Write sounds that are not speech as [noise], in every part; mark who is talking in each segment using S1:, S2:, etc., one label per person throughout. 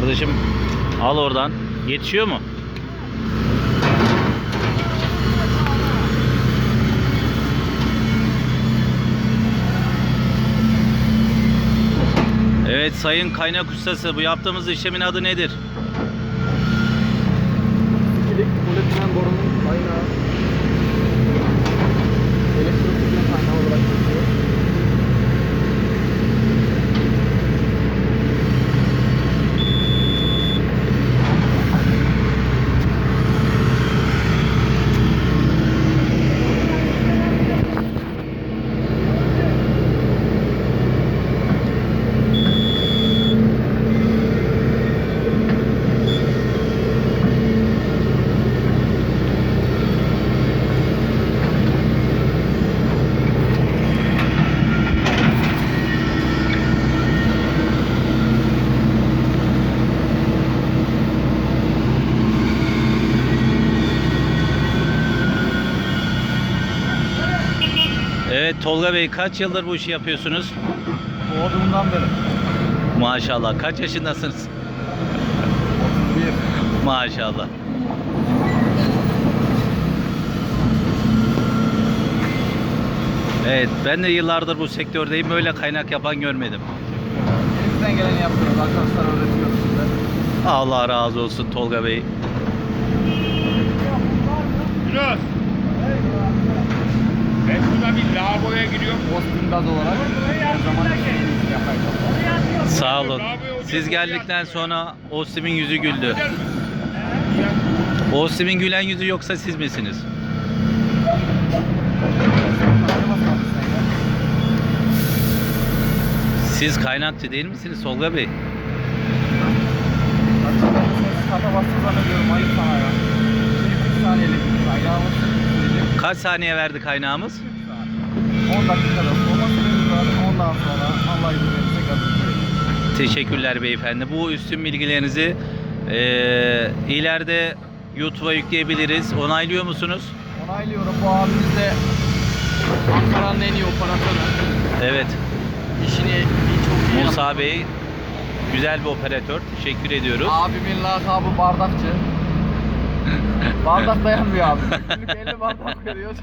S1: Kardeşim al oradan. Yetişiyor mu? Evet sayın kaynak ustası bu yaptığımız işlemin adı nedir? Evet Tolga Bey kaç yıldır bu işi yapıyorsunuz?
S2: Doğduğumdan beri.
S1: Maşallah. Kaç yaşındasınız?
S2: 31.
S1: Maşallah. Evet ben de yıllardır bu sektördeyim. Böyle kaynak yapan görmedim.
S2: Elimizden geleni yapıyoruz. Arkadaşlar öğretiyoruz size.
S1: Allah razı olsun Tolga Bey.
S3: Yunus. Ben şurada giriyorum.
S2: Ostim gaz olarak her zaman yapayım.
S1: Sağ olun. Siz geldikten sonra Ostim'in yüzü güldü. Ostim'in gülen yüzü yoksa siz misiniz? Siz kaynakçı değil misiniz Tolga Bey?
S2: Kata bastığım zannediyorum. Ayıp sana ya. Şimdi 40 saniyelik kaynağımız sürecek.
S1: Kaç saniye verdi kaynağımız?
S2: 40 saniye. 10 dakikada süremiz var. Ondan sonra Allah izin verirse
S1: Teşekkürler beyefendi. Bu üstün bilgilerinizi eee ileride YouTube'a yükleyebiliriz. Onaylıyor musunuz?
S2: Onaylıyorum. Bu abimiz de Ankara'nın en iyi operatörü.
S1: Evet.
S2: İşini çok iyi
S1: Musa
S2: yapıyor.
S1: Bey güzel bir operatör. Teşekkür ediyoruz.
S2: Abimin lakabı bardakçı. Bardak dayanmıyor abi. [laughs] Günlük 50 bardak veriyoruz.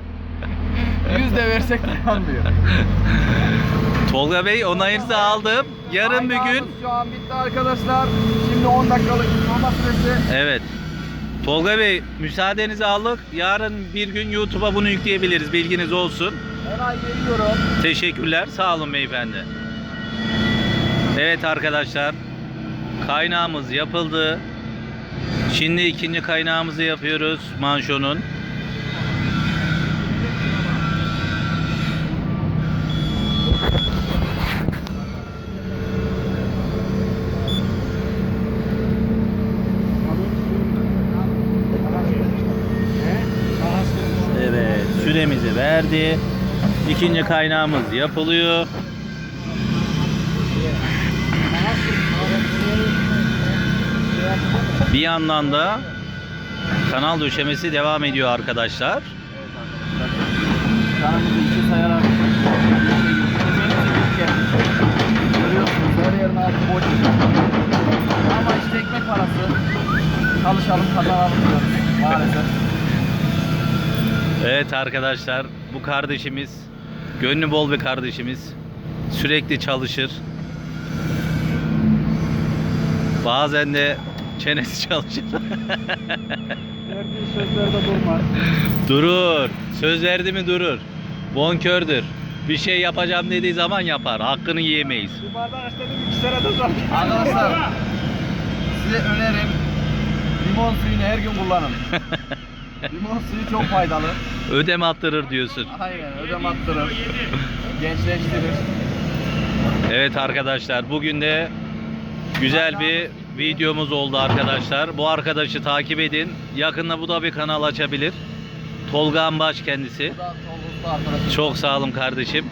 S2: 100 de versek dayanmıyor. [laughs]
S1: Tolga Bey onayınızı aldım. Yarın bir gün
S2: Şu an bitti arkadaşlar. Şimdi 10 dakikalık sorma süresi.
S1: Evet. Tolga Bey müsaadenizi aldık. Yarın bir gün YouTube'a bunu yükleyebiliriz. Bilginiz olsun.
S2: Onay veriyorum.
S1: Teşekkürler. Sağ olun beyefendi. Evet arkadaşlar. Kaynağımız yapıldı. Şimdi ikinci kaynağımızı yapıyoruz manşonun. Verdi. İkinci kaynağımız yapılıyor. Bir yandan da kanal döşemesi devam ediyor arkadaşlar.
S2: Kanalımızı iki sayarak Görüyorsunuz her yerin altı boş. Ama işte ekmek parası. Çalışalım kazanalım maalesef.
S1: Evet arkadaşlar bu kardeşimiz gönlü bol bir kardeşimiz. Sürekli çalışır. Bazen de çenesi [laughs] çalışır.
S2: Verdiği sözlerde durmaz.
S1: durur. Söz verdi mi durur. Bonkördür. Bir şey yapacağım dediği zaman yapar. Hakkını yiyemeyiz.
S2: Bir bardak istedim iki sene de zor. Arkadaşlar size önerim limon suyunu her gün kullanın. [laughs] limon suyu çok faydalı.
S1: Ödeme attırır diyorsun.
S2: Aynen ödem attırır. Gençleştirir.
S1: Evet arkadaşlar bugün de güzel bir videomuz oldu arkadaşlar. Bu arkadaşı takip edin. Yakında bu da bir kanal açabilir. Tolga Ambaş kendisi.
S2: Bu da.
S1: Çok sağ olun kardeşim.